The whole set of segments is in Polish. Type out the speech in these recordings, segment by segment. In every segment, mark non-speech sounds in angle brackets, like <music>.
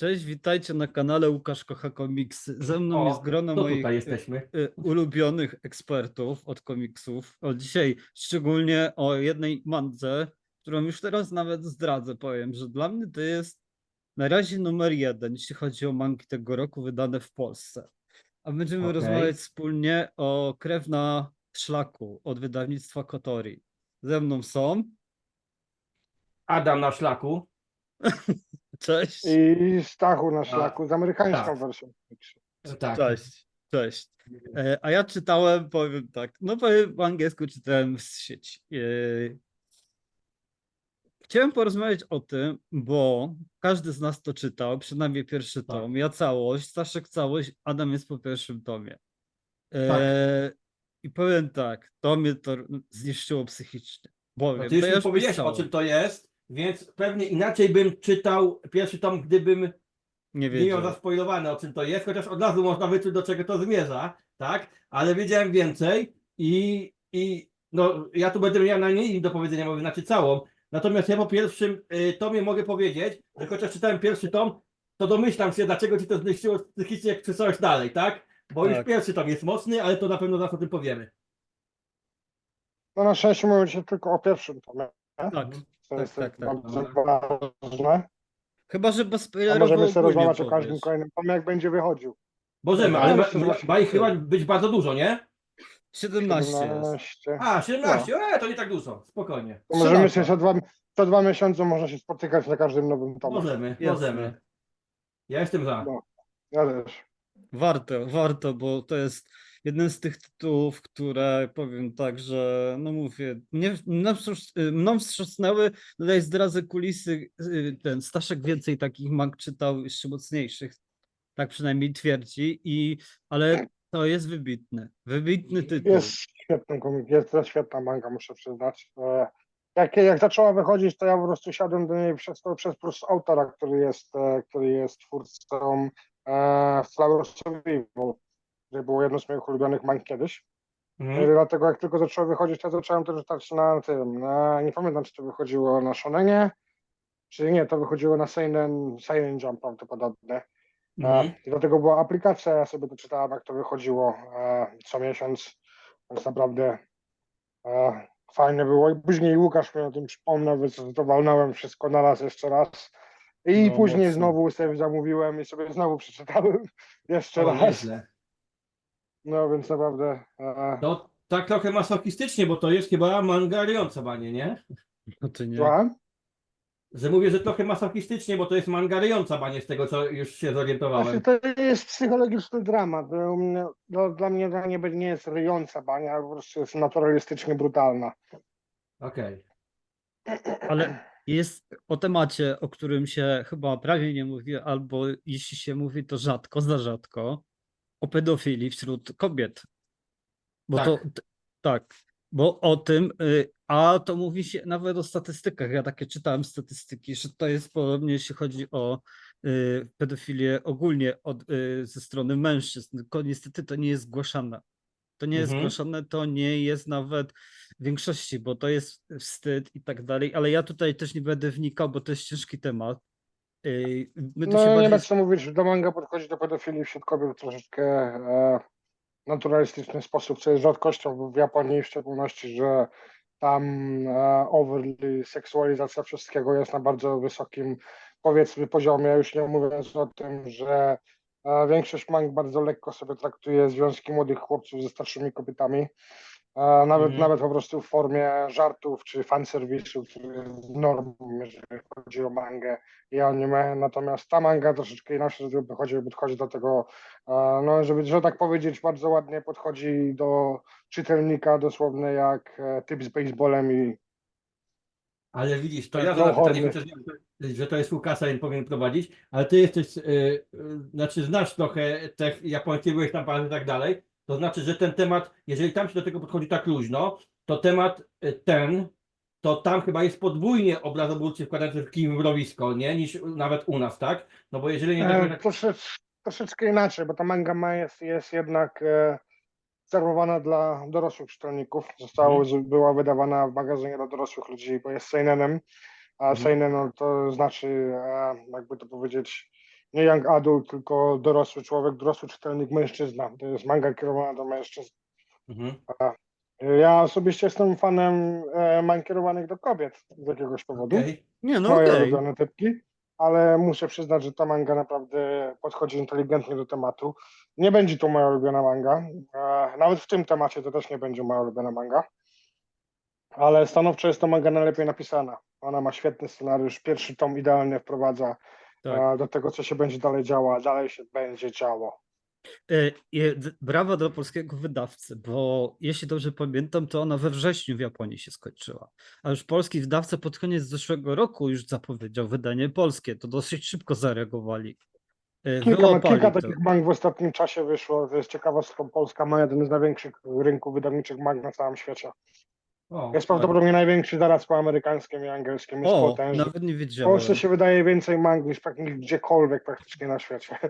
Cześć, witajcie na kanale Łukasz Kocha Komiksy. Ze mną O, jest grono moich jesteśmy. y, ulubionych ekspertów od komiksów. O dzisiaj szczególnie o jednej mandze, którą już teraz nawet zdradzę, powiem, że dla mnie to jest na razie numer jeden, jeśli chodzi o mangi tego roku wydane w Polsce. A będziemy Okej. rozmawiać wspólnie o Krew na szlaku od wydawnictwa Kotori. Ze mną są. Adam na szlaku. <laughs> Cześć. I Stachu na szlaku z amerykańską tak. wersją. Tak. Cześć, cześć. E, A ja czytałem, powiem tak, no powiem po angielsku czytałem z sieci. E, Chciałem porozmawiać o tym, bo każdy z nas to czytał, przynajmniej pierwszy Tak. tom. Ja całość, Staszek całość, Adam jest po pierwszym tomie. E, Tak. I powiem tak, to mnie to zniszczyło psychicznie. Bowiem, No ty to już ja mi powiedziałeś o czym to jest, więc pewnie inaczej bym czytał pierwszy tom, gdybym nie nie miał zaspoilowane o czym to jest, chociaż od razu można wyczuć do czego to zmierza, tak? Ale wiedziałem więcej i, i no ja tu będę miał najmniej do powiedzenia, bo znaczy całą. Natomiast ja po pierwszym y, tomie mogę powiedzieć, że chociaż czytałem pierwszy tom, to domyślam się, dlaczego ci to zniszczyło psychicznie, jak przeczytałeś dalej, tak? Bo już Tak. pierwszy tom jest mocny, ale to na pewno zaraz o tym powiemy. No na szczęście mówię ci tylko o pierwszym tomie. Tak, To tak, jest tak, tak. bardzo ważne. Chyba, że bez A możemy sobie rozmawiać o każdym kolejnym tomie, jak będzie wychodził. Możemy, No, ale ma, ma, ma ich chyba być bardzo dużo, nie? 17 jest. 17. A, 17, e, to nie tak dużo, spokojnie. To możemy się co dwa, co dwa miesiące można się spotykać na każdym nowym tomie. Możemy, Jasne. możemy. Ja jestem za. No. Ja też. Warto, warto, bo to jest jeden z tych tytułów, które powiem tak, że no mówię, mnie, mną, y, mną wstrząsnęły, tutaj zdradzę kulisy, y, ten Staszek więcej takich mang czytał jeszcze mocniejszych, tak przynajmniej twierdzi, i, ale to jest wybitny, wybitny tytuł. Jest świetny komik, jest świetna manga, muszę przyznać. Jak, jak zaczęła wychodzić, to ja po prostu siadłem do niej przez, przez plus autora, który jest, e, który jest twórcą e, Flowers of Evil, które było jedno z moich ulubionych mang kiedyś. Mhm. E, Dlatego jak tylko zaczęło wychodzić, to zacząłem też czytać na tym, na, nie pamiętam czy to wychodziło na Shonenie, czy nie, to wychodziło na Seinen, Seinen Jump prawdopodobnie. E, Mhm. I do tego była aplikacja, ja sobie to czytałem, jak to wychodziło e, co miesiąc, więc naprawdę e, fajnie było. I później Łukasz mi o tym przypomniał, więc to walnąłem wszystko na raz jeszcze raz. I No, później mocno. znowu sobie zamówiłem i sobie znowu przeczytałem <laughs> jeszcze raz. nieźle. No więc naprawdę e, To tak trochę masochistycznie, bo to jest chyba manga ryjąca banie, nie? No to nie. słucham? Że mówię, że trochę masochistycznie, bo to jest manga ryjąca banie z tego, co już się Znaczy, zorientowałem. to jest psychologiczny dramat. To Dla mnie to nie, nie jest ryjąca bania, po prostu jest naturalistycznie brutalna. Okej. Ale jest o temacie, o którym się chyba prawie nie mówi, albo jeśli się mówi, to rzadko, za rzadko, o pedofilii wśród kobiet. Bo Tak. to tak, bo o tym, y, a to mówi się nawet o statystykach. Ja takie czytałem statystyki, że to jest podobnie, jeśli chodzi o y, pedofilię ogólnie od, y, ze strony mężczyzn. Tylko niestety to nie jest zgłaszane. To nie jest Mhm. zgłaszane, to nie jest nawet w większości, bo to jest wstyd i tak dalej, ale ja tutaj też nie będę wnikał, bo to jest ciężki temat. Yy, My tu się No nie bardziej... ma co mówić, do manga podchodzi do pedofilii wśród kobiet w troszeczkę e, naturalistyczny sposób, co jest rzadkością w Japonii w szczególności, że tam e, overly seksualizacja wszystkiego jest na bardzo wysokim powiedzmy poziomie, już nie mówiąc o tym, że większość mang bardzo lekko sobie traktuje związki młodych chłopców ze starszymi kobietami. Nawet, Mhm. nawet po prostu w formie żartów czy fanserwisu, który jest normą, jeżeli chodzi o mangę i anime, natomiast ta manga troszeczkę inaczej podchodzi, podchodzi do tego, no, żeby, że tak powiedzieć, bardzo ładnie podchodzi do czytelnika dosłownie jak e, typ z baseballem i Ale widzisz, to Tak, ja zadam pytanie, horny. chociaż wiem, że to jest Łukasza i powinien prowadzić, ale ty jesteś, y, y, znaczy znasz trochę tych Japończyków, byłeś tam pan i tak dalej, to znaczy, że ten temat, jeżeli tam się do tego podchodzi tak luźno, to temat y, ten, to tam chyba jest podwójnie obrazobórczy wkładający w kim mrowisko, nie, niż nawet u nas, tak? No bo jeżeli nie e, tak, troszecz, troszeczkę inaczej, bo ta manga ma jest, jest jednak e, serwowana dla dorosłych czytelników. Została, z- była wydawana w magazynie dla dorosłych ludzi, bo jest seinenem, a Mhm. seinen to znaczy, e, jakby to powiedzieć, nie young adult, tylko dorosły człowiek, dorosły czytelnik, mężczyzna. To jest manga kierowana do mężczyzn. Mhm. Ja osobiście jestem fanem e, mang kierowanych do kobiet z jakiegoś powodu. Okej. Nie, no Moje ulubione typki, ale muszę przyznać, że ta manga naprawdę podchodzi inteligentnie do tematu. Nie będzie to moja ulubiona manga. E, nawet w tym temacie to też nie będzie moja ulubiona manga. Ale stanowczo jest to manga najlepiej napisana. Ona ma świetny scenariusz. Pierwszy tom idealnie wprowadza Tak. e, do tego, co się będzie dalej działo, a dalej się będzie działo. E, Brawa dla polskiego wydawcy, bo jeśli dobrze pamiętam, to ona we wrześniu w Japonii się skończyła. A już polski wydawca pod koniec zeszłego roku już zapowiedział wydanie polskie. To dosyć szybko zareagowali. E, Kilka, Wyłapali kilka takich mang w ostatnim czasie wyszło. To jest ciekawostka. Polska ma jeden z największych rynków wydawniczych mang na całym świecie. O, Jest tak. prawdopodobnie największy zaraz po amerykańskim i angielskim. Jest O, potężny. nawet nie W wiedziałem. Polsce się wydaje więcej mang niż praktycznie gdziekolwiek praktycznie na świecie. <laughs>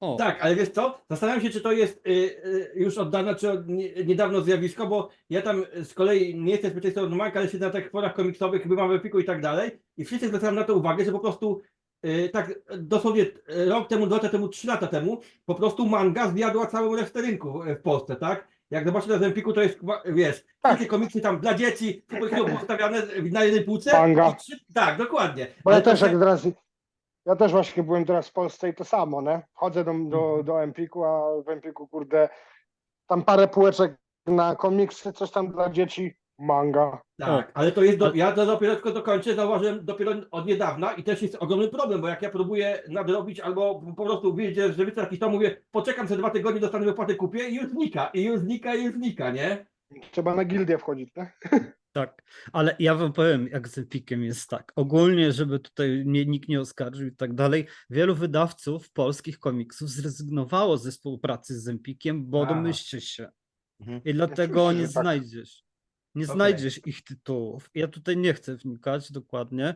O, Tak, ale wiesz co? Zastanawiam się, czy to jest y, y, już od dawna, czy od nie, niedawno zjawisko, bo ja tam z kolei nie jestem specjalistą od manga, ale siedzę na takich forach komiksowych, bywam w Epiku i tak dalej i wszyscy zwracają na to uwagę, że po prostu y, tak dosłownie y, rok temu, dwa lata temu, trzy lata temu, po prostu manga zjadła całą resztę rynku y, w Polsce, tak? Jak zobaczysz na Empiku, to jest, chyba, wiesz, Tak. wszystkie komiksy tam dla dzieci, superhero <laughs> postawiane na jednej półce. Manga. i trzy- Tak, dokładnie. Bo ja Ale to też się- jak teraz, ja też właśnie byłem teraz w Polsce i to samo, nie? Chodzę do, do, Mhm. do Empiku, a w Empiku, kurde, tam parę półeczek na komiksy, coś tam dla dzieci, manga. Tak, ale to jest, do, ja to dopiero tylko dokończę, zauważyłem dopiero od niedawna i też jest ogromny problem, bo jak ja próbuję nadrobić albo po prostu widzę, że jakiś to mówię, poczekam ze dwa tygodnie, dostanę wypłatę, kupię i już znika, i już znika, i już znika, nie? Trzeba na gildię wchodzić, nie? <laughs> tak. Ale ja wam powiem, jak z Epikiem jest tak. Ogólnie, żeby tutaj mnie nikt nie oskarżył i tak dalej, wielu wydawców polskich komiksów zrezygnowało ze współpracy z Empikiem, bo A. domyślcie się. Mhm. I dlatego Oczywiście, nie że tak. znajdziesz. Nie Okej. znajdziesz ich tytułów. Ja tutaj nie chcę wnikać dokładnie.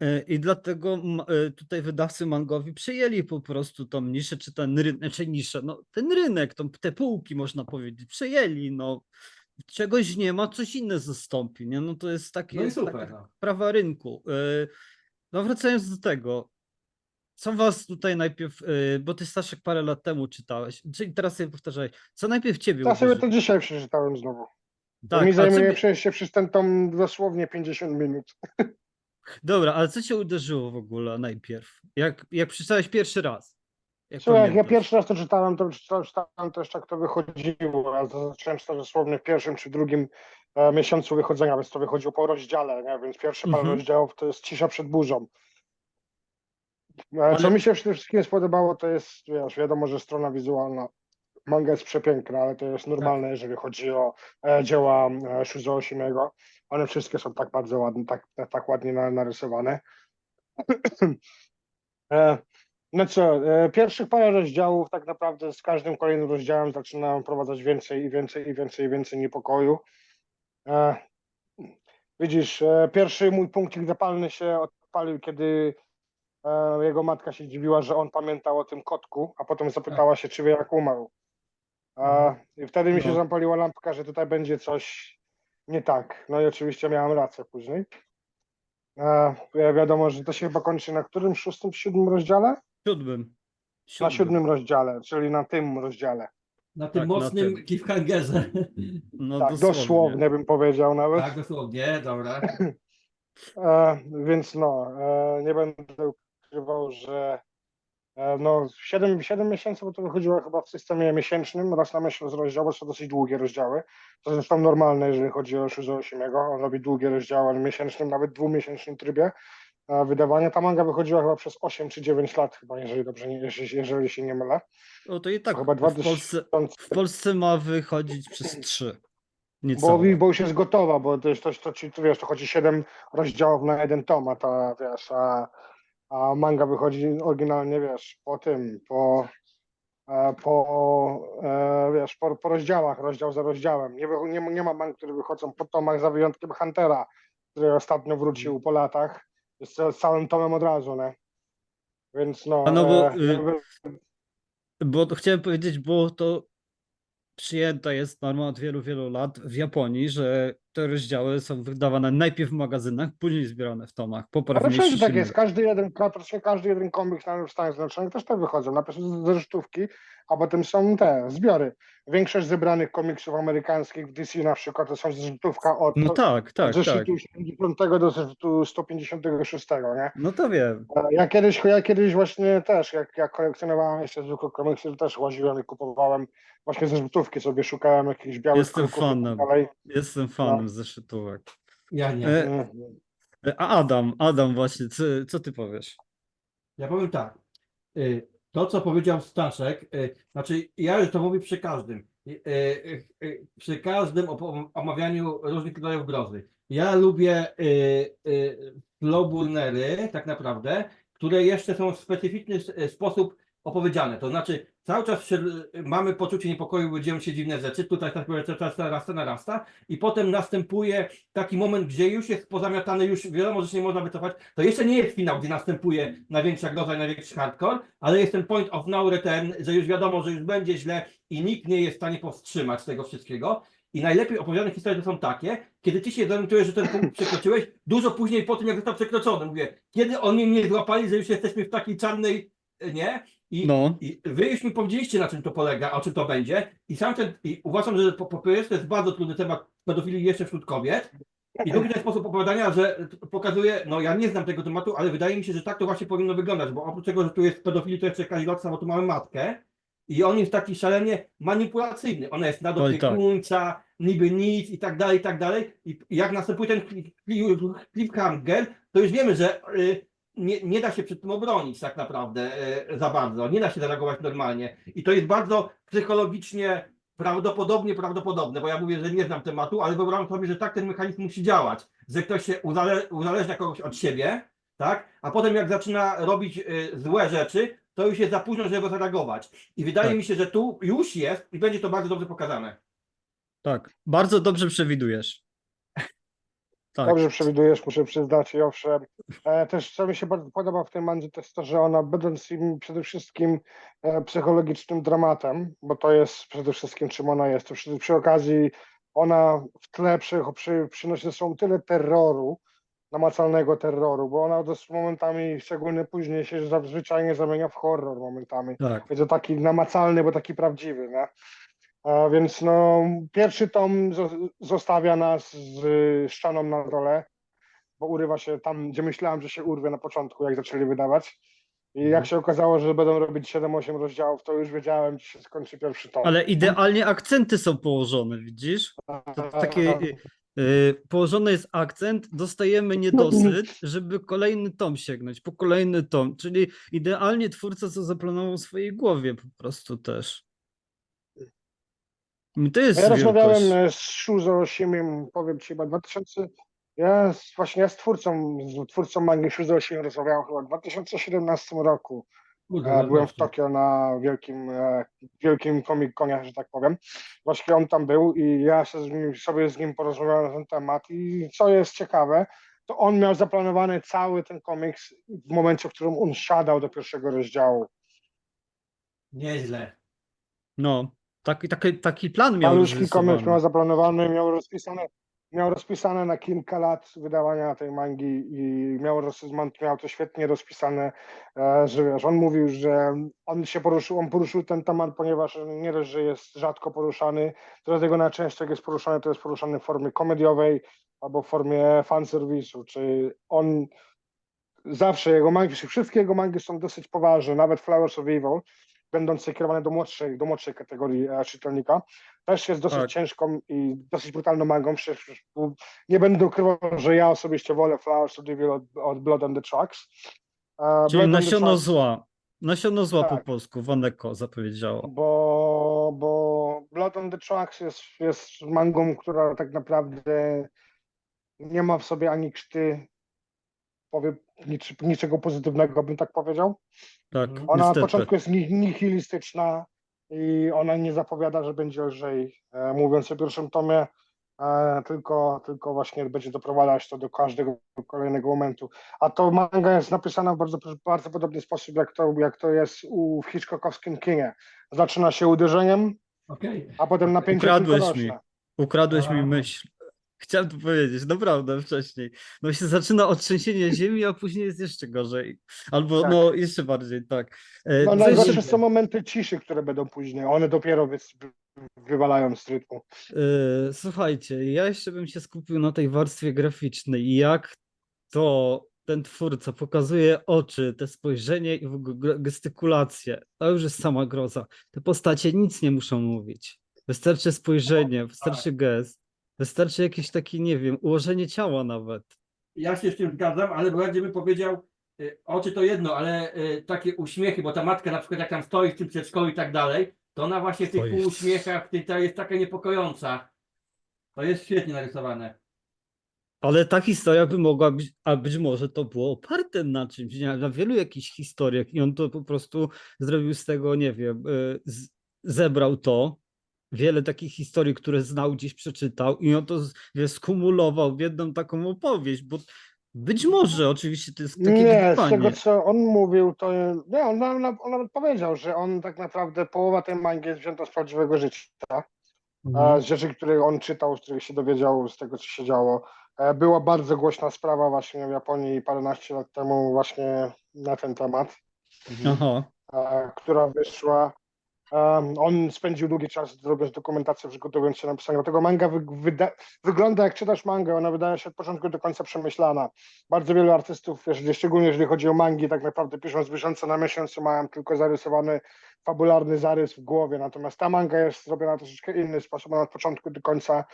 e, I dlatego m- e, tutaj wydawcy mangowi przyjęli po prostu tą niszę, czy ten rynek, czy niszę, no ten rynek, tą, te półki można powiedzieć, przyjęli, no czegoś nie ma, coś inne zastąpi, nie? No to jest takie No jest super, taka no. prawa rynku. E, No wracając do tego, co was tutaj najpierw, e, bo ty Staszek parę lat temu czytałeś, czyli teraz sobie powtarzałeś, co najpierw ciebie Ja sobie uderzyło? to dzisiaj przeczytałem znowu. Tak, mi a co zajmuje przejście przez ten tom dosłownie 50 minut. Dobra, ale co cię uderzyło w ogóle najpierw? Jak, jak przeczytałeś pierwszy raz? Jak Słuchaj, jak ja pierwszy raz to czytałem, to czytałem, jeszcze jak to wychodziło. Ja to zacząłem czytać dosłownie w pierwszym czy drugim e, miesiącu wychodzenia, więc to wychodziło po rozdziale, nie? więc pierwsze parę Mhm. rozdziałów to jest cisza przed burzą. E, Co Ale- mi się przede wszystkim spodobało, to jest, wiesz, wiadomo, że strona wizualna manga jest przepiękna, ale to jest normalne, jeżeli chodzi o e, dzieła e, Shuzo Oshimiego. One wszystkie są tak bardzo ładne, tak, tak ładnie na- narysowane. <clears throat> e, no co, e, pierwszych parę rozdziałów tak naprawdę z każdym kolejnym rozdziałem zaczynałem wprowadzać więcej i więcej i więcej i więcej niepokoju. E, widzisz, e, pierwszy mój punkcik zapalny się odpalił, kiedy jego matka się dziwiła, że on pamiętał o tym kotku, a potem zapytała się, czy wie jak umarł. E, I wtedy mi się No. zapaliła lampka, że tutaj będzie coś nie tak. No i oczywiście miałem rację później. Wi- wiadomo, że to się chyba kończy na którym? Szóstym, siódmym rozdziale? Siódmym. Na siódmym rozdziale, czyli na tym rozdziale. Na tym Tak, na mocnym tym. cliffhangerze. No Tak, dosłownie bym powiedział nawet. tak, dosłownie, dobra. <clears throat> E, więc no, e, nie będę ukrywał, że e, no 7, 7 miesięcy, bo to wychodziło chyba w systemie miesięcznym, raz na miesiąc rozdział, bo to są dosyć długie rozdziały. To zresztą normalne, jeżeli chodzi o Shuzo Oshimiego. On robi długie rozdziały, ale w miesięcznym, nawet dwumiesięcznym trybie wydawania. Ta manga wychodziła chyba przez 8 czy 9 lat chyba, jeżeli dobrze, nie, jeżeli, się nie mylę. O, to i tak chyba w Polsce, 2000, w Polsce ma wychodzić przez trzy. bo, Niecałe. bo już jest gotowa, bo to jest to, to, to wiesz, to chodzi 7 rozdziałów na jeden tom, a ta wiesz, a, a manga wychodzi oryginalnie, wiesz, po tym, po, e, po e, wiesz, po, po rozdziałach, rozdział za rozdziałem. Nie, nie, ma- nie ma mang, które wychodzą po tomach za wyjątkiem Huntera, który ostatnio wrócił po latach, jest z całym tomem od razu, nie? Więc no, A no bo, e, y, jakby- Bo to chciałem powiedzieć, bo to przyjęta jest norma od wielu, wielu lat w Japonii, że te rozdziały są wydawane najpierw w magazynach, później zbierane w tomach. Ale wszędzie jeśli tak jest, każdy jeden, praktycznie każdy jeden komiks na w Stanach Zjednoczonych też tak wychodzą, najpierw z zeszytówki, a potem są te zbiory. Większość zebranych komiksów amerykańskich w DC na przykład to są zeszytówka od, No tak, tak, tak. zeszytu 70 do zeszytu 156, nie? No to wiem. E, Ja kiedyś, ja kiedyś właśnie też, jak, jak kolekcjonowałem jeszcze zwykłe komiksy, to też łaziłem i kupowałem właśnie zeszytówki, sobie szukałem jakichś białych Jestem i fanem. tak dalej. Jestem fanem zeszytówek. Ja nie. E, Mm. A Adam, Adam właśnie, co, co ty powiesz? Ja powiem tak. To, co powiedział Staszek, y, znaczy ja to mówię przy każdym. y, y, Przy każdym omawianiu różnych rodzajów grozy. Ja lubię y, tak naprawdę, które jeszcze są w specyficzny sposób opowiedziane. To znaczy, cały czas się, mamy poczucie niepokoju, bo dzieją się dziwne rzeczy. Tutaj cały czas narasta, narasta, i potem następuje taki moment, gdzie już jest pozamiatany, już wiadomo, że się nie można wycofać. To jeszcze nie jest finał, gdzie następuje największa groza i największy hardcore, ale jest ten point of no return, że już wiadomo, że już będzie źle i nikt nie jest w stanie powstrzymać tego wszystkiego. I najlepiej opowiadane historie to są takie, kiedy ty się zorientujesz, że ten punkt przekroczyłeś, dużo później po tym, jak został przekroczony. Mówię, kiedy oni mnie złapali, że już jesteśmy w takiej czarnej, nie? I No, i wy już mi powiedzieliście, na czym to polega, o czym to będzie. I sam ten, i uważam, że po, po pierwsze to jest bardzo trudny temat pedofilii jeszcze wśród kobiet. I drugi ten sposób opowiadania, że t- pokazuje, no ja nie znam tego tematu, ale wydaje mi się, że tak to właśnie powinno wyglądać, bo oprócz tego, że tu jest pedofilii, to jeszcze Kazilotsa, bo tu mamy matkę. I on jest taki szalenie manipulacyjny. Ona jest Oj, tak. niby nic i tak dalej, i tak dalej. I jak następuje ten cli- cli- cliffhanger, to już wiemy, że y, nie, nie da się przed tym obronić tak naprawdę y, za bardzo. Nie da się zareagować normalnie. I to jest bardzo psychologicznie prawdopodobnie prawdopodobne, bo ja mówię, że nie znam tematu, ale wyobrażam sobie, że tak ten mechanizm musi działać, że ktoś się uzale, uzależnia kogoś od siebie, tak? A potem jak zaczyna robić y, złe rzeczy, to już jest za późno, żeby zareagować. I wydaje Tak. mi się, że tu już jest i będzie to bardzo dobrze pokazane. tak. Bardzo dobrze przewidujesz. Tak. Dobrze przewidujesz, muszę przyznać i owszem. E, też co mi się bardzo podoba w tej mandze to jest to, że ona będąc im przede wszystkim e, psychologicznym dramatem, bo to jest przede wszystkim czym ona jest, to przy, przy okazji ona w tle przy, przy, przynosi ze sobą tyle terroru, namacalnego terroru, bo ona dos- momentami, szczególnie później się zwyczajnie zamienia w horror momentami. Tak. Jest to taki namacalny, bo taki prawdziwy, nie? A więc no, pierwszy tom zo- zostawia nas z y, ścianą na dole, bo urywa się tam, gdzie myślałem, że się urwie na początku, jak zaczęli wydawać. I Mhm. jak się okazało, że będą robić 7-8 rozdziałów, to już wiedziałem, gdzie się skończy pierwszy tom. Ale idealnie akcenty są położone, widzisz? To takie y, y, położony jest akcent, dostajemy niedosyt, żeby kolejny tom sięgnąć, po kolejny tom, czyli idealnie twórca co zaplanował w swojej głowie po prostu też. To jest Ja rozmawiałem wielkość. e, z Shuzo Shimim, powiem Ci, chyba 2000, ja z, właśnie ja z twórcą, z twórcą mangi Shuzo Shimim rozmawiałem chyba w 2017 roku. Kurde, E, Byłem w. Tokio na wielkim, e, wielkim Comic Conie, że tak powiem. Właśnie on tam był i ja się z nim, sobie z nim porozmawiałem na ten temat i co jest ciekawe, to on miał zaplanowany cały ten komiks w momencie, w którym on siadał do pierwszego rozdziału. Nieźle. No, taki, taki, taki plan miał Maluszki komiks miał zaplanowany, miał rozpisane, miał rozpisane na kilka lat wydawania tej mangi i miał, miał to świetnie rozpisane, e, że wiesz, on mówił, że on się poruszył, on poruszył ten temat, ponieważ nie dość, że jest rzadko poruszany, to dlatego najczęściej jak jest poruszany, to jest poruszany w formie komediowej albo w formie fanserwisu, czy on zawsze jego mangi, wszystkie jego mangi są dosyć poważne, nawet Flowers of Evil, będące kierowane do młodszej, do młodszej kategorii e, czytelnika, też jest dosyć Tak. ciężką i dosyć brutalną mangą. Przecież- Nie będę ukrywał, że ja osobiście wolę Flowers of od, od Blood on the Tracks. E, Czyli Blood nasiono Tracks, zła. Nasiono zła po Tak. polsku, Waneko zapowiedziało. Bo, bo Blood on the Tracks jest, jest mangą, która tak naprawdę nie ma w sobie ani krzty, powiem, nic, niczego pozytywnego, bym tak powiedział. Tak. Ona na niestety. początku jest ni- nihilistyczna i ona nie zapowiada, że będzie lżej, e, mówiąc o pierwszym tomie, e, tylko, tylko właśnie będzie doprowadzać to do każdego kolejnego momentu. A to manga jest napisana w bardzo, bardzo podobny sposób, jak to, jak to jest u, w Hitchcockowskim kinie. Zaczyna się uderzeniem, Okej. a potem napięcie Ukradłeś tylko mi. rośnie. Ukradłeś mi A. myśl. Chciałem to powiedzieć, naprawdę wcześniej. No się zaczyna od trzęsienia ziemi, a później jest jeszcze gorzej. Albo Tak. no jeszcze bardziej, tak. E, No co najgorsze jeszcze- są momenty ciszy, które będą później. One dopiero wy, wywalają z rytmu. E, Słuchajcie, ja jeszcze bym się skupił na tej warstwie graficznej i jak to ten twórca pokazuje oczy, te spojrzenie i w ogóle gestykulację. To już jest sama groza. Te postacie nic nie muszą mówić. Wystarczy spojrzenie, wystarczy gest, wystarczy jakieś takie, nie wiem, ułożenie ciała nawet. Ja się z tym zgadzam, ale bardziej bym powiedział, y, oczy to jedno, ale y, takie uśmiechy, bo ta matka na przykład jak tam stoi w tym przedszkolu i tak dalej, to ona właśnie w tych półuśmiechach, tej, ta jest taka niepokojąca. To jest świetnie narysowane. Ale ta historia by mogła być, a być może to było oparte na czymś, nie, na wielu jakichś historiach i on to po prostu zrobił z tego, nie wiem, y, z, zebrał to, wiele takich historii, które znał, gdzieś przeczytał i on to wie, skumulował w jedną taką opowieść, bo być może oczywiście to jest takie Nie, z tego co on mówił, to nie, on, nam- nam- on nawet powiedział, że on tak naprawdę połowa tej mangi jest wzięta z prawdziwego życia. Mhm. z rzeczy, które on czytał, z których się dowiedział, z tego, co się działo. E, Była bardzo głośna sprawa właśnie w Japonii paręnaście lat temu właśnie na ten temat, e, która wyszła. Em, On spędził długi czas robiąc dokumentację, przygotowując się na pisanie tego manga. Wy, wyda, wygląda jak czytasz mangę, ona wydaje się od początku do końca przemyślana. Bardzo wielu artystów, jeżeli, szczególnie jeżeli chodzi o mangi, tak naprawdę piszą z miesiąca na miesiąc, mają tylko zarysowany fabularny zarys w głowie. Natomiast ta manga jest zrobiona troszeczkę inny sposób. Ona od początku do końca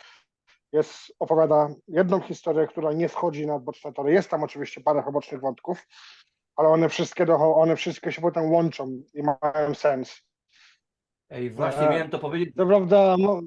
jest, opowiada jedną historię, która nie schodzi na boczne tory. Jest tam oczywiście parę pobocznych wątków, ale one wszystkie, do, one wszystkie się potem łączą i mają sens. Ej, właśnie E, miałem to powiedzieć. To prawda, no,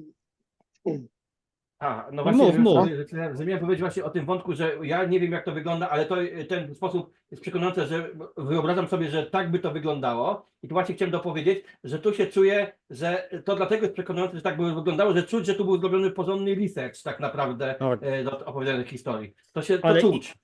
A, no właśnie, mów, że, mów. że, że, miałem powiedzieć właśnie o tym wątku, że ja nie wiem jak to wygląda, ale to y, ten sposób jest przekonujący, że wyobrażam sobie, że tak by to wyglądało. I tu właśnie chciałem dopowiedzieć, że tu się czuję, że to dlatego jest przekonujące, że tak by wyglądało, że czuć, że tu był zrobiony porządny research tak naprawdę tak. e, do opowiadanej historii. To się to Ale czuć.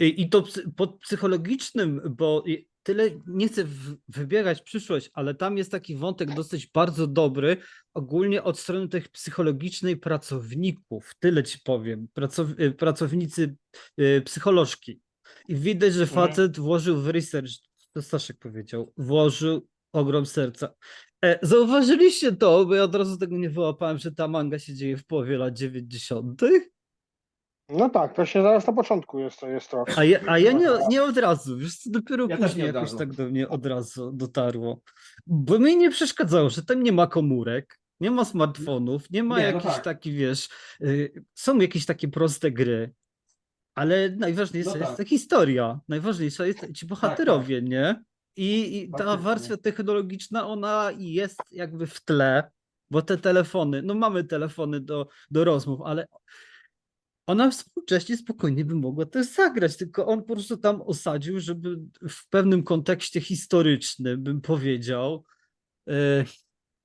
I, I to psy- pod psychologicznym, bo i- tyle nie chcę w, wybierać przyszłość, ale tam jest taki wątek dosyć bardzo dobry, ogólnie od strony tych psychologicznej pracowników. Tyle ci powiem. Pracow, y, pracownicy y, psycholożki. I widać, że Mhm. facet włożył w research, to Staszek powiedział, włożył ogrom serca. E, zauważyliście to, bo ja od razu tego nie wyłapałem, że ta manga się dzieje w połowie lat 90. no tak, to się zaraz na początku jest to. Jest to. A ja, a ja nie, nie od razu, wiesz, co, dopiero Ja też później nie od jakoś razu. tak do mnie od razu dotarło. Bo mi nie przeszkadzało, że tam nie ma komórek, nie ma smartfonów, nie ma Nie, no jakichś tak. takich, wiesz, y, są jakieś takie proste gry, ale najważniejsza No jest tak. ta historia, najważniejsza jest ci bohaterowie, nie? I, i ta Faktycznie. warstwa technologiczna, ona jest jakby w tle, bo te telefony, no mamy telefony do, do rozmów, ale ona współcześnie spokojnie by mogła też zagrać, tylko on po prostu tam osadził, żeby w pewnym kontekście historycznym, bym powiedział, e,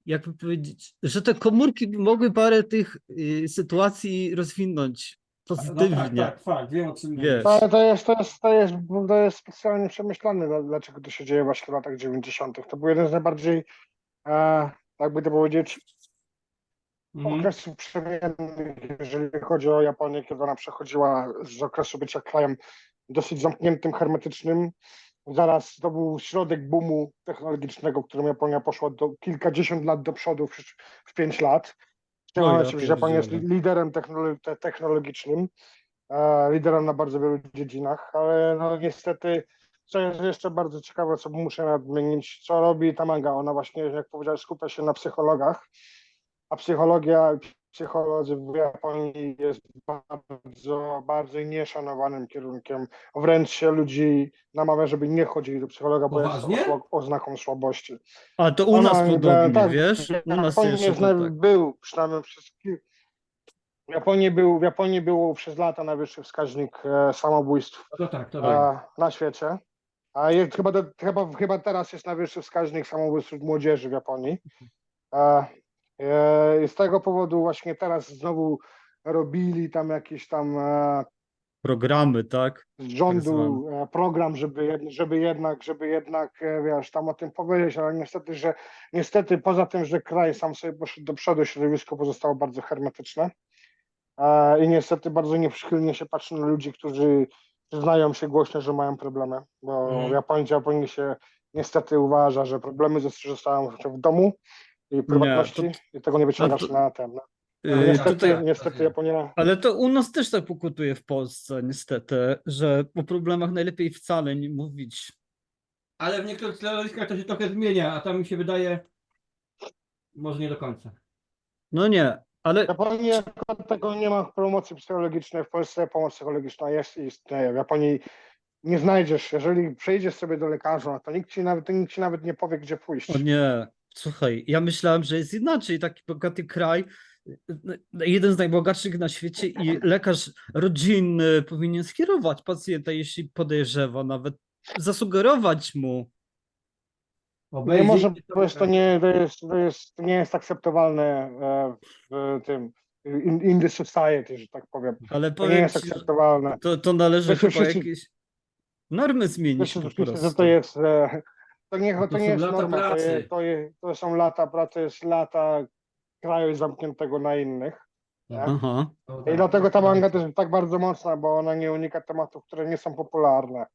jakby powiedzieć, że te komórki by mogły parę tych y, sytuacji rozwinąć No pozytywnie. tak, tak, fakt, wiem o czym Wiesz. Ale to jest, to jest, to jest, to jest specjalnie przemyślane, dla- dlaczego to się dzieje właśnie w latach 90. To był jeden z najbardziej, e, jakby to powiedzieć, Mhm. okresów przemiennych, jeżeli chodzi o Japonię, kiedy ona przechodziła z okresu bycia krajem dosyć zamkniętym, hermetycznym. Zaraz to był środek boomu technologicznego, którym Japonia poszła do kilkadziesiąt lat do przodu w, w pięć lat. W tym O ja momencie że Japonia jest pierdzielę. liderem technolo- te- technologicznym, e, liderem na bardzo wielu dziedzinach, ale no niestety, co jest jeszcze bardzo ciekawe, co muszę nadmienić, co robi ta manga, ona właśnie, jak powiedziałem, skupia się na psychologach, a psychologia psycholodzy w Japonii jest bardzo, bardzo nieszanowanym kierunkiem. Wręcz się ludzi namawia, żeby nie chodzili do psychologa, bo jest Poważnie? osła- oznaką słabości. A to u nas Ona, podobnie, tak, wiesz? U nas Japonii jest, tak. był przynajmniej przez w Japonii był, w Japonii był przez lata najwyższy wskaźnik e, samobójstw to tak, to tak. e, na świecie. A jest, chyba, do, chyba, chyba teraz jest najwyższy wskaźnik samobójstw młodzieży w Japonii. E, I z tego powodu właśnie teraz znowu robili tam jakieś tam e, Programy, tak? z rządu zwane. e, program, żeby, żeby jednak, żeby jednak, e, wiesz, tam o tym powiedzieć, ale niestety, że niestety poza tym, że kraj sam sobie poszedł do przodu, środowisko pozostało bardzo hermetyczne. E, I niestety bardzo nieprzychylnie się patrzy na ludzi, którzy przyznają się głośno, że mają problemy, bo Mhm. w Japonii, Japonii się niestety uważa, że problemy zostają w domu i prywatności i tego nie wyciągasz to- na ten. No. Yy, Niestety, tutaj, niestety Japonia ale to u nas też tak pokutuje w Polsce, niestety, że o problemach najlepiej wcale nie mówić. Ale w niektórych środowiskach to się trochę zmienia, a tam mi się wydaje, może nie do końca. No nie, ale Japonii jako tego nie ma promocji psychologicznej, w Polsce pomoc psychologiczna jest i istnieje. W Japonii nie znajdziesz, jeżeli przejdziesz sobie do lekarza, to nikt ci nawet, to nikt ci nawet nie powie, gdzie pójść. o nie, słuchaj, ja myślałem, że jest inaczej, taki bogaty kraj, jeden z najbogatszych na świecie i lekarz rodzinny powinien skierować pacjenta, jeśli podejrzewa, nawet zasugerować mu. Nie Obejrzyj może, sobie bo jest to nie, to jest, to jest, to nie jest akceptowalne e, w tym in, in the society, że tak powiem. Ale To nie powiem jest ci, że akceptowalne. to, to należy chyba jakieś normy zmienić Myślę, po że prostu. że to jest, e, to nie, To to są nie jest lata norma, to, jest, to, jest, to są lata pracy, to jest lata kraju zamkniętego na innych. Tak. Aha. No I tak, dlatego ta tak. manga też jest tak bardzo mocna, bo ona nie unika tematów, które nie są popularne.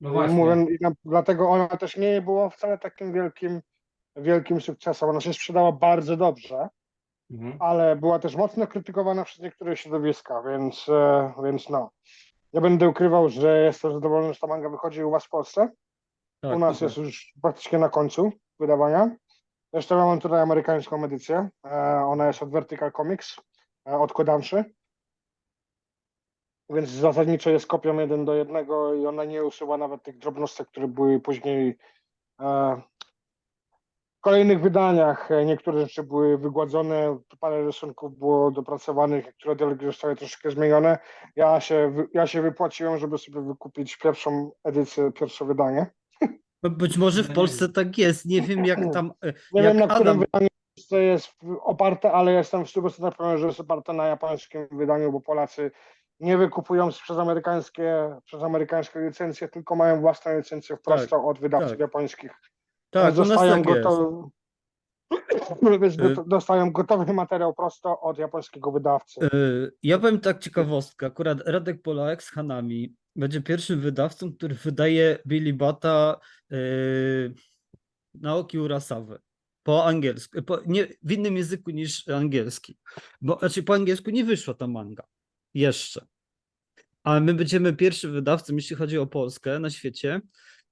No właśnie. Mówię, i na, dlatego ona też nie była wcale takim wielkim, wielkim sukcesem. Ona się sprzedała bardzo dobrze, Mhm. ale była też mocno krytykowana przez niektóre środowiska, więc, e, więc no. Nie będę ukrywał, że jestem zadowolony, że ta manga wychodzi u was w Polsce. Tak, u nas super. jest już praktycznie na końcu wydawania. Zresztą ja mam tutaj amerykańską edycję. E, ona jest od Vertical Comics, e, od Kodanshy. Więc zasadniczo jest kopią jeden do jednego i ona nie usuwa nawet tych drobnostek, które były później e, w kolejnych wydaniach. E, Niektóre rzeczy były wygładzone, parę rysunków było dopracowanych, niektóre dialogi zostały troszkę zmienione. Ja się, ja się wypłaciłem, żeby sobie wykupić pierwszą edycję, pierwsze wydanie. By- Być może w Polsce tak jest. Nie wiem jak tam. e, Nie jak wiem, na którym Adam. wydaniu to jest oparte, ale jestem w 100% pewien, że jest oparte na japońskim wydaniu, bo Polacy nie wykupują przez amerykańskie, przez amerykańskie licencje, tylko mają własną licencję prosto od wydawców tak. japońskich. Tak, u nas dostają, tak jest. gotowy, <coughs> więc goto- dostają gotowy materiał prosto od japońskiego wydawcy. Y, Ja powiem tak ciekawostkę. Akurat Radek Polak z Hanami będzie pierwszym wydawcą, który wydaje Billy Bata y, Naoki Urasawy po angielsku, po, nie, w innym języku niż angielski. Bo znaczy po angielsku nie wyszła ta manga. Jeszcze. Ale my będziemy pierwszym wydawcą, jeśli chodzi o Polskę na świecie,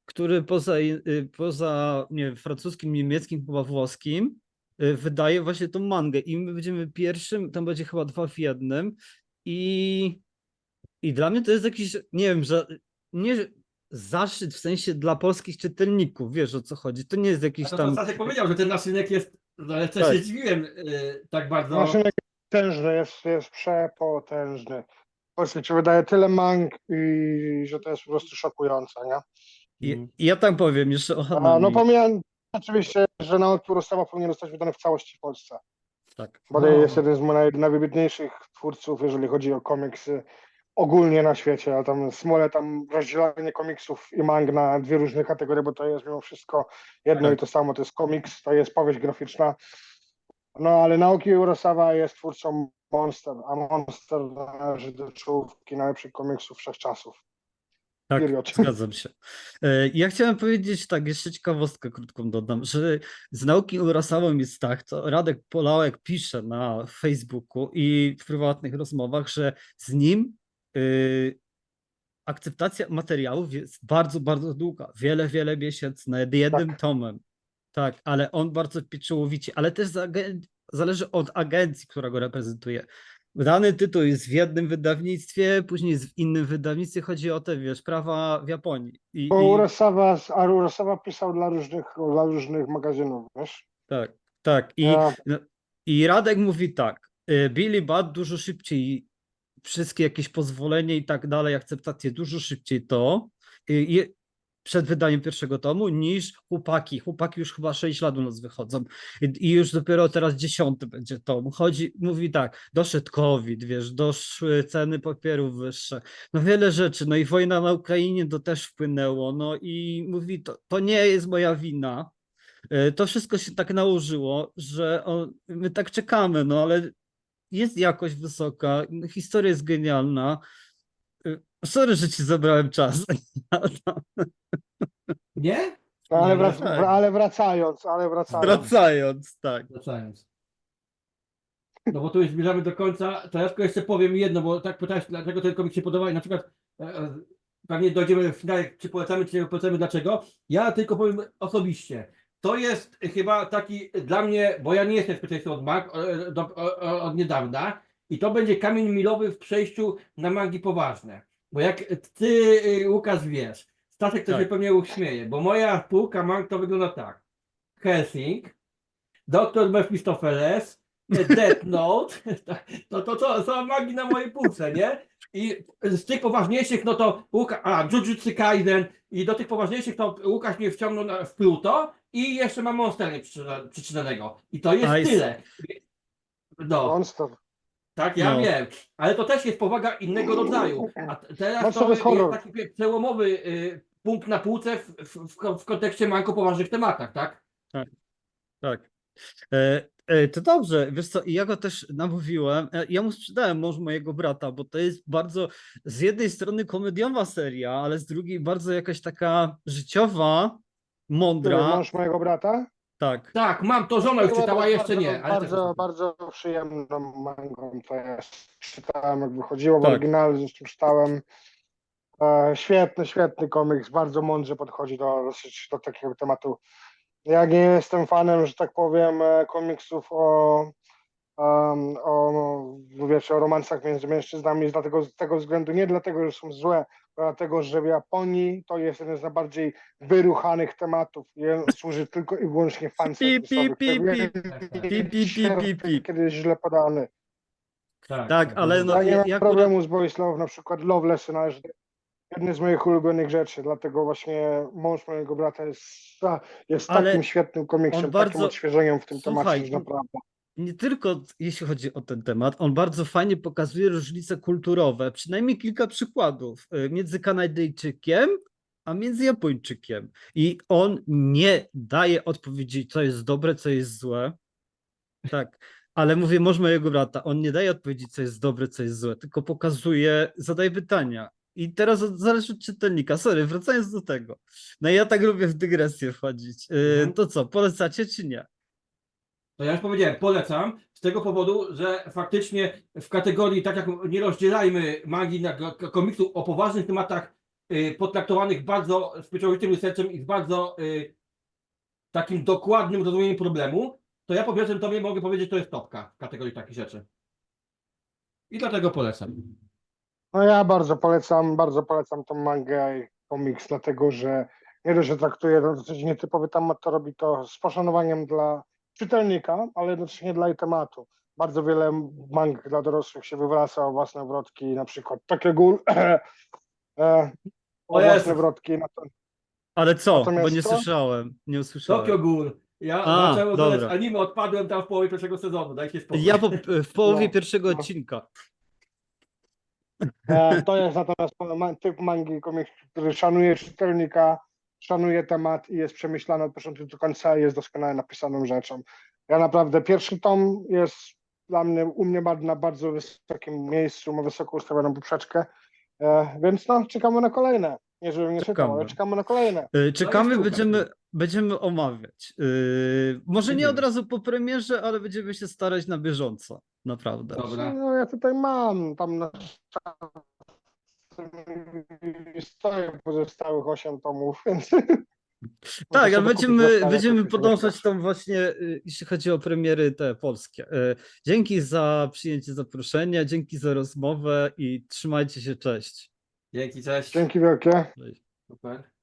który poza, y, poza nie francuskim, niemieckim, chyba włoskim, y, wydaje właśnie tą mangę. I my będziemy pierwszym, tam będzie chyba dwa w jednym. I, i dla mnie to jest jakiś, nie wiem, że nie zaszczyt w sensie dla polskich czytelników, wiesz o co chodzi. To nie jest jakiś to, tam. to Stasiek powiedział, że ten nasz rynek jest, ale też Tak. się zdziwiłem y, tak bardzo. Maszynek jest potężny, jest, jest przepotężny. W Polsce się wydaje tyle mang i że to jest po prostu szokujące, nie? I, ja tam powiem jeszcze o A, no pomijam oczywiście, że na Kurosawa powinien zostać wydany w całości w Polsce. tak. Bo No. jest jeden z naj, najwybitniejszych twórców, jeżeli chodzi o komiksy ogólnie na świecie. A tam smole tam rozdzielanie komiksów i mang na dwie różne kategorie, bo to jest mimo wszystko jedno i to samo. To jest komiks, to jest powieść graficzna. No ale Naoki Urasawa jest twórcą Monster, a Monster należy do czołówki najlepszych komiksów wszechczasów. Tak, Period. zgadzam się. E, Ja chciałem powiedzieć tak, jeszcze ciekawostkę krótką dodam, że z nauki Urasałą jest tak, to Radek Polałek pisze na Facebooku i w prywatnych rozmowach, że z nim akceptacja materiałów jest bardzo, bardzo długa, wiele, wiele miesięcy nad jednym Tak. tomem. Tak, ale on bardzo pieczołowicie, ale też zależy od agencji, która go reprezentuje. Dany tytuł jest w jednym wydawnictwie, później jest w innym wydawnictwie. Chodzi o te, wiesz, prawa w Japonii. I, Bo i, Urasawa, a Urasawa pisał dla różnych, dla różnych magazynów, wiesz? tak, tak. I, Ja- no, I Radek mówi tak. y, Billy Bat dużo szybciej, wszystkie jakieś pozwolenie i tak dalej, akceptacje dużo szybciej to. y, Przed wydaniem pierwszego tomu niż chłopaki. Chłopaki już chyba 6 lat u nas wychodzą. I, już dopiero teraz dziesiąty będzie tom. Chodzi, mówi tak, doszedł COVID, wiesz, doszły ceny papierów wyższe. No wiele rzeczy, no i wojna na Ukrainie to też wpłynęło, no i mówi, to, to nie jest moja wina. E, To wszystko się tak nałożyło, że on, my tak czekamy, no ale jest jakość wysoka, historia jest genialna. Y, Sorry, że ci zabrałem czas. <laughs> Nie? Ale, Nie, wrac- tak. ale wracając, ale wracając. Wracając, tak. Wracając. No bo tu już zbliżamy do końca, to ja tylko jeszcze powiem jedno, bo tak pytałeś, dlaczego ten komik się podoba i na przykład e, e, pewnie dojdziemy w finale, czy polecamy, czy nie polecamy, dlaczego. Ja tylko powiem osobiście. To jest chyba taki dla mnie, bo ja nie jestem specjalistą od mag e, do, o- o- od niedawna i to będzie kamień milowy w przejściu na mangi poważne. Bo jak ty, Łukasz, wiesz, Staszek to Tak. się pewnie uśmieje, bo moja półka mang to wygląda tak. Helsing, Doktor Mephistopheles, Death Note, <laughs> to, to, to są magi na mojej półce, nie? I z tych poważniejszych, no to Łuka, a Jujutsu Kaisen i do tych poważniejszych to Łukasz mnie wciągnął na, w Pluto i jeszcze mam Monster przyczynanego. I to jest jest- tyle. No, Monster. tak, ja No. wiem, ale to też jest powaga innego rodzaju. A t- teraz Monster to jest jest horror. taki pie- przełomowy y, punkt na półce w, w, w, ko- w kontekście manko poważnych tematach, tak? Tak. E, e, to dobrze, wiesz co, i ja go też namówiłem, e, ja mu sprzedałem mąż mojego brata, bo to jest bardzo, z jednej strony komediowa seria, ale z drugiej bardzo jakaś taka życiowa, Który mądra, mąż mojego brata? tak. Tak, mam to, żona już czytała, jeszcze nie. Ale Bardzo, też- bardzo przyjemną mangą to jest. Czytałem jak wychodziło w Tak. oryginale, zresztą czytałem. E, świetny, świetny komiks, bardzo mądrze podchodzi do, do takiego tematu. Ja nie jestem fanem, że tak powiem, e, komiksów o, em, o, no, wiecie, o romansach między mężczyznami z dlatego, z tego względu, nie dlatego, że są złe, dlatego, że w Japonii to jest jeden z najbardziej wyruchanych tematów i służy tylko i wyłącznie pi. Kiedy jest źle podany. Tak, ale no- ja nie ja- mam ja problemu z Boys Love, na przykład Loveless należy do jednej z moich ulubionych rzeczy, dlatego właśnie mąż mojego brata jest, jest Ale takim świetnym komiksem, on takim bardzo- odświeżeniem w tym temacie, Słuchaj, że naprawdę. nie tylko jeśli chodzi o ten temat, on bardzo fajnie pokazuje różnice kulturowe, przynajmniej kilka przykładów y, między Kanadyjczykiem a między Japończykiem. I on nie daje odpowiedzi, co jest dobre, co jest złe. Tak, ale mówię, może mojego brata, on nie daje odpowiedzi, co jest dobre, co jest złe, tylko pokazuje, zadaje pytania. I teraz od, zależy od czytelnika. Sorry, wracając do tego. No ja tak lubię w dygresję wchodzić. Y, Mhm. To co, polecacie czy nie? To ja już powiedziałem, polecam z tego powodu, że faktycznie w kategorii, tak jak nie rozdzielajmy magii na ko- komiksu o poważnych tematach y, potraktowanych bardzo z pieczołowitym sercem i z bardzo y, takim dokładnym rozumieniem problemu, to ja po pierwszym tobie mogę powiedzieć, to jest topka w kategorii takich rzeczy. I dlatego polecam. No ja bardzo polecam, bardzo polecam tą mangę i komiks, dlatego że nie dość, że traktuje to dosyć nietypowy temat, to robi to z poszanowaniem dla czytelnika, ale jednocześnie dla jej tematu. Bardzo wiele mang dla dorosłych się wywraca o własne wrotki, na przykład takie gól, <clears throat> e, o własne wrotki. Na to, Ale co? Bo Natomiast nie to- słyszałem. Nie usłyszałem. Tokyo Ghoul. Ja A, zacząłem oglądać dobra. anime, odpadłem tam w połowie pierwszego sezonu, dajcie spokój. Ja po, w połowie No, pierwszego no. odcinka. E, to jest natomiast typ mangi, komiks, który szanuje czytelnika, szanuje temat i jest przemyślany od początku do końca i jest doskonale napisaną rzeczą. Ja naprawdę, pierwszy tom jest dla mnie, u mnie na bardzo wysokim miejscu, ma wysoko ustawioną poprzeczkę, e, więc no, czekamy na kolejne. Nie, żebym nie czytał, ale Czekamy. czekamy na kolejne. Y, Czekamy, sztuka. będziemy, będziemy omawiać. Y, może nie od razu po premierze, ale będziemy się starać na bieżąco. Naprawdę. Dobra. No ja tutaj mam, tam na stoję pozostałych 8 tomów, więc... <laughs> Tak, ale będziemy, będziemy podążać tam właśnie, y, jeśli chodzi o premiery te polskie. Y, Dzięki za przyjęcie zaproszenia, dzięki za rozmowę i trzymajcie się, cześć. Dzięki, cześć. Dzięki wielkie. Cześć. Super.